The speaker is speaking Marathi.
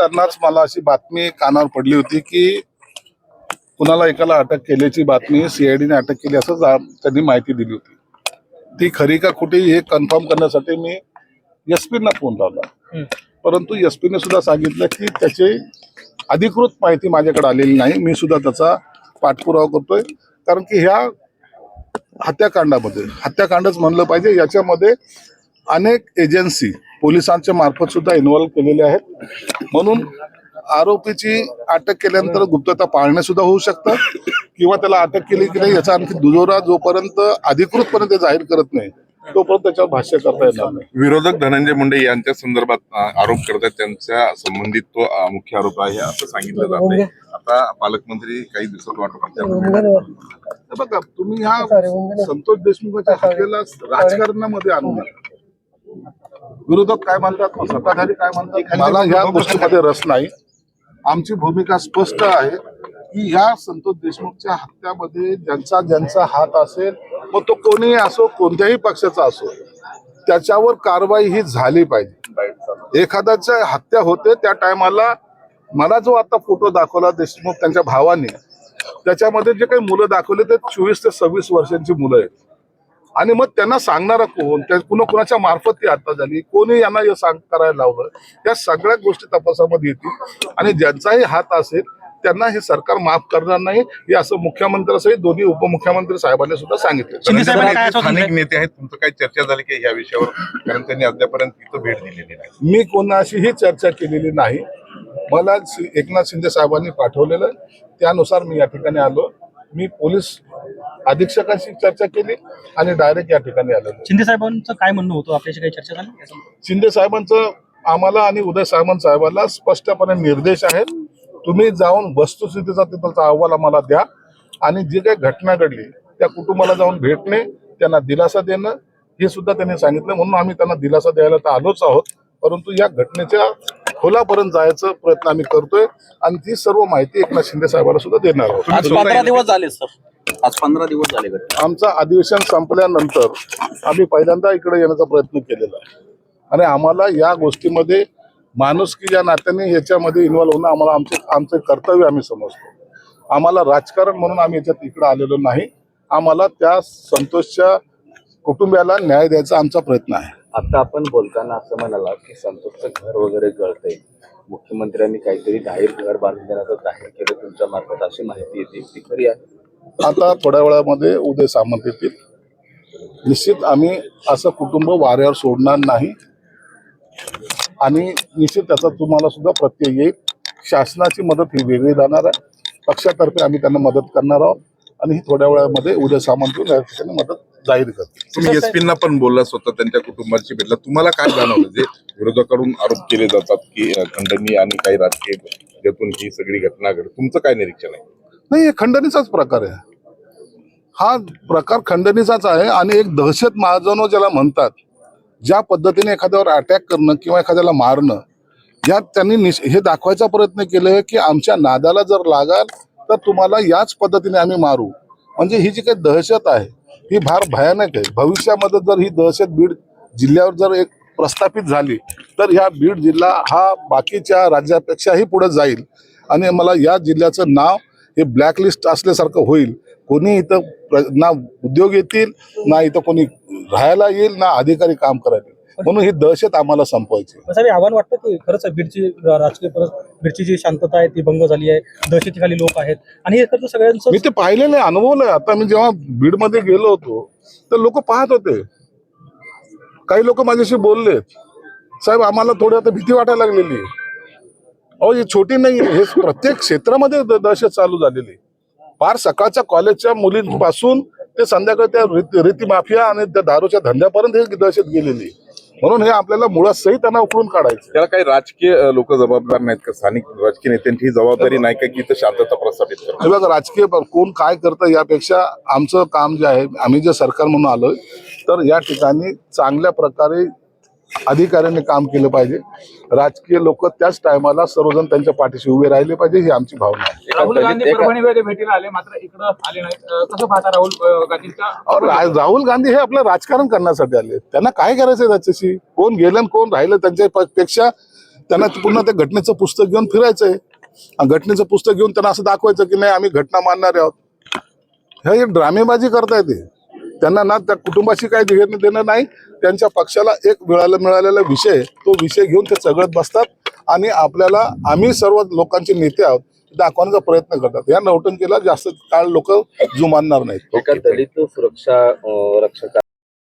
बोलतानाच मला अशी बातमी कानावर पडली होती की कुणाला एकाला अटक केल्याची बातमी सीआयडीने अटक केली असं त्यांनी माहिती दिली होती. ती खरी का खोटी हे कन्फर्म करण्यासाठी मी एस पीना फोन लावला. परंतु एस पीने सुद्धा सांगितलं की त्याची अधिकृत माहिती माझ्याकडे आलेली नाही. मी सुद्धा त्याचा पाठपुरावा करतोय. कारण की ह्या हत्याकांडामध्ये हत्याकांडच म्हणलं पाहिजे. याच्यामध्ये अनेक एजन्सी पोलिसांच्या मार्फत सुद्धा इन्व्हॉल्व केलेले आहेत. म्हणून आरोपीची अटक केल्यानंतर गुप्तता पाळणे सुद्धा होऊ शकतं. किंवा त्याला अटक केली की नाही याचा आणखी दुजोरा जोपर्यंत अधिकृतपणे ते जाहीर करत नाही तोपर्यंत त्याच्यावर भाष्य करता येणार नाही. विरोधक धनंजय मुंडे यांच्या संदर्भात आरोप करतात त्यांच्या संबंधित तो मुख्य आरोप आहे असं सांगितलं जात आहे. आता पालकमंत्री काही दिवसात वाटत हे बघा तुम्ही ह्या संतोष देशमुखाच्या हत्येला राजकारणामध्ये आणू नका विरोधक काय म्हणतात सत्ताधारी काय म्हणतात? मला ह्या गोष्टीमध्ये रस नाही. आमची भूमिका स्पष्ट आहे की ह्या संतोष देशमुखच्या हत्यामध्ये ज्यांचा ज्यांचा हात असेल मग तो कोणीही असो कोणत्याही पक्षाचा असो त्याच्यावर कारवाई ही झाली पाहिजे. एखाद्याच्या हत्या होते त्या टायमाला मला जो आता फोटो दाखवला देशमुख त्यांच्या भावाने त्याच्यामध्ये जे काही मुलं दाखवले ते चोवीस ते सव्वीस वर्षांची मुलं आहेत. आणि मग त्यांना सांगणारा कोण? त्या कुणा कुणाच्या मार्फत ती हत्या झाली? कोणी यांना हे सांग करायला लावलं? या सगळ्या गोष्टी तपासामध्ये येतील. आणि ज्यांचाही हात असेल त्यांना हे सरकार माफ करणार नाही. हे असं मुख्यमंत्र्यासहित दोन्ही उपमुख्यमंत्री साहेबांनी सुद्धा सांगितलं. स्थानिक? नेते आहेत. तुमचं काही चर्चा झाली की या विषयावर? कारण त्यांनी अद्यापर्यंत तिथं भेट दिलेली नाही. मी कोणाशीही चर्चा केलेली नाही. मला एकनाथ शिंदे साहेबांनी पाठवलेलं. त्यानुसार मी या ठिकाणी आलो. मी पोलीस अधीक्षकांशी चर्चा केली आणि डायरेक्ट या ठिकाणी आलेलो शिंदे साहेबांचं काय म्हणणं होतं? आपल्याशी काही चर्चा झाली? शिंदे साहेबांचं आम्हाला आणि उदय सामंत साहेबांना स्पष्टपणे निर्देश आहेत. तुम्ही जाऊन वस्तुस्थितीचा तिथलचा अहवाल आम्हाला द्या आणि जी काही घटना घडली त्या कुटुंबाला जाऊन भेटणे त्यांना दिलासा देणं हे सुद्धा त्यांनी सांगितलं. म्हणून आम्ही त्यांना दिलासा द्यायला तर आलोच आहोत. परंतु या घटनेच्या खोलापर्यंत जायचा प्रयत्न आम्ही करतोय आणि ती सर्व माहिती एकनाथ शिंदे साहेबांना सुद्धा देणार आहोत. दिवस झाले सर. आज पंधरा दिवस झाले आमचं अधिवेशन संपल्यानंतर आम्ही पहिल्यांदा इकडे येण्याचा प्रयत्न केलेला आहे. आणि आम्हाला या गोष्टीमध्ये माणुसकी या नात्याने याच्यामध्ये इन्व्हॉल्व होणं आम्हाला आमचे आमचं कर्तव्य आम्ही समजतो. आम्हाला राजकारण म्हणून आम्ही याच्यात इकडे आलेलो नाही. आम्हाला त्या संतोषच्या कुटुंबियाला न्याय द्यायचा आमचा प्रयत्न आहे. आता आपण बोलताना असं म्हणाला की संतोषचं घर वगैरे गळतंय. मुख्यमंत्र्यांनी काहीतरी जाहीर घर बांधून देण्याचं जाहीर केलं तुमच्या मार्फत अशी माहिती येते. ती खरी आहे. आता थोड्या वेळामध्ये उदय सामंत येतील. निश्चित आम्ही असं कुटुंब वाऱ्यावर सोडणार नाही. आणि निश्चित त्याचा तुम्हाला सुद्धा प्रत्यय येईल. शासनाची मदत ही वेगळी जाणार आहे. पक्षातर्फे आम्ही त्यांना मदत करणार आहोत. आणि ही थोड्या वेळामध्ये उदय सामंत येऊन या ठिकाणी मदत जाहीर करतील. तुम्ही एसपी ना पण बोलला स्वतः त्यांच्या कुटुंबाची भेटला. तुम्हाला काय जाणवलं? जे विरोधकाकडून आरोप केले जातात की खंडणी आणि काही राजकीय यातून ही सगळी घटना घडली तुमचं काय निरीक्षण आहे? नाही हे खंडणीचाच प्रकार आहे. हा प्रकार खंडणीचाच आहे आणि एक दहशत महाजनो ज्याला म्हणतात ज्या पद्धतीने एखाद्यावर अटॅक करणं किंवा एखाद्याला मारणं यात त्यांनी निश- हे दाखवायचा प्रयत्न केलं की आमच्या नादाला जर लागाल तर तुम्हाला याच पद्धतीने आम्ही मारू. म्हणजे ही जी काही दहशत आहे ही फार भयानक आहे. भविष्यामध्ये जर ही दहशत बीड जिल्ह्यावर जर एक प्रस्थापित झाली तर ह्या बीड जिल्हा हा बाकीच्या राज्यापेक्षाही पुढे जाईल. आणि मला या जिल्ह्याचं नाव हे ब्लॅकलिस्ट असल्यासारखं होईल. कोणी इथं ना उद्योग येतील ना इथं कोणी राहायला येईल ना अधिकारी काम करायला येईल. म्हणून ही दहशत आम्हाला संपवायची आव्हान वाटतं की खरंच बीडची राजकीय बीडची जी शांतता आहे ती भंग झाली आहे. दहशतीखाली लोक आहेत. आणि हे खरंच सगळ्यांचं मी ते पाहिलेलं आहे अनुभवलं आहे. आता मी जेव्हा बीडमध्ये गेलो होतो तर लोक पाहत होते. काही लोक माझ्याशी बोलले साहेब आम्हाला थोडी आता भीती वाटायला लागलेली आहे. अहो ही छोटी नाही. हे प्रत्येक क्षेत्रामध्ये दहशत चालू झालेली. फार सकाळच्या कॉलेजच्या मुलींपासून ते संध्याकाळी त्या रीती माफिया आणि त्या दारूच्या धंद्यापर्यंत ही दहशत गेलेली. म्हणून हे आपल्याला मुळात सही त्यांना उकळून काढायचं त्याला काही राजकीय लोक जबाबदार नाहीत का स्थानिक राजकीय नेत्यांची ही जबाबदारी नाही का की इथं शांतता प्रस्थापित बघा राजकीय कोण काय करतं यापेक्षा आमचं काम जे आहे आम्ही जे सरकार म्हणून आलोय तर या ठिकाणी चांगल्या प्रकारे अधिकाऱ्यांनी काम केलं पाहिजे. राजकीय लोक त्याच टायमाला सर्वजण त्यांच्या पाठीशी उभे राहिले पाहिजे ही आमची भावना आहे. राहुल गांधी परभणीमध्ये भेटीला आले मात्र इकडं आले नाहीत. अं, कसं पाहता राहुल अं, गांधींचा? अहो, रा- राहुल गांधी हे आपलं राजकारण करण्यासाठी आले. त्यांना काय करायचंय त्याच्याशी? कोण गेलं आणि कोण राहिलं त्यांच्या पेक्षा? त्यांना पुन्हा त्या घटनेचं पुस्तक घेऊन फिरायचंय. आणि घटनेचं पुस्तक घेऊन त्यांना असं दाखवायचं की नाही आम्ही घटना मानणारे आहोत. हे ड्रामेबाजी करताय ते. त्यांना ना त्या कुटुंबाशी काही घेणं देणं नाही त्यांच्या पक्षाला एक वेळाला मिळालेला विषय तो विषय घेऊन ते चघळत बसतात आणि आपल्याला आम्ही सर्व लोकांचे नेते आहोत दाखवण्याचा प्रयत्न करतात. या नौटंकीला जास्त काळ लोक जुमानणार नाहीत. दलित सुरक्षा रक्षका